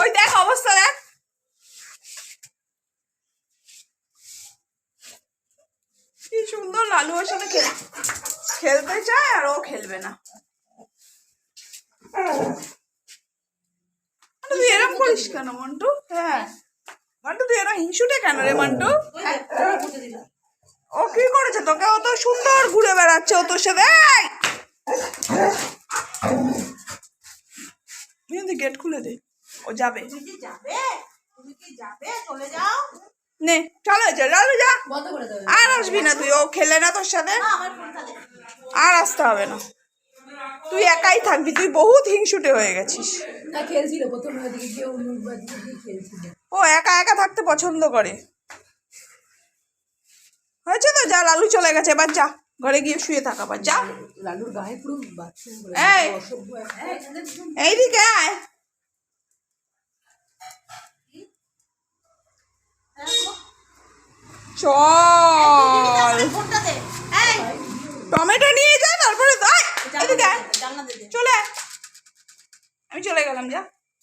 ওই দেখ অবস্থা, দেখ। কি সুন্দর লালু ওর সাথে খেল, খেলতে চায় আর ও খেলবে না। তুই এরম করিস কেন, মন্টু? হ্যাঁ। মন্টু, তুই এরম হিংসুটে কেন রে, মন্টু? ও কি করেছে? তোকে ও সুন্দর ঘুরে বেড়াচ্ছে ও তোর সাথে তুই গেট খুলে দে। ও যাবে। নে চলো যা চলো যা। আর আসবি না তুই ও খেলে না তোর সাথে। আর আসতে হবে না। তুই একাই থাকবি তুই বহুত হিংসুটে হয়ে গেছিস। ও একা একা থাকতে পছন্দ করে। হয়েছে তো? যা লালু চলে গেছে এবার যা। ঘরে গিয়ে শুয়ে থাকা আবার যা। লালুর গায়ে পুরো এই। এইদিকে আয়। চল। ফোনটা দে। এই। টমেটো নিয়ে যা তারপরে চলে আয়। আমি চলে গেলাম যা।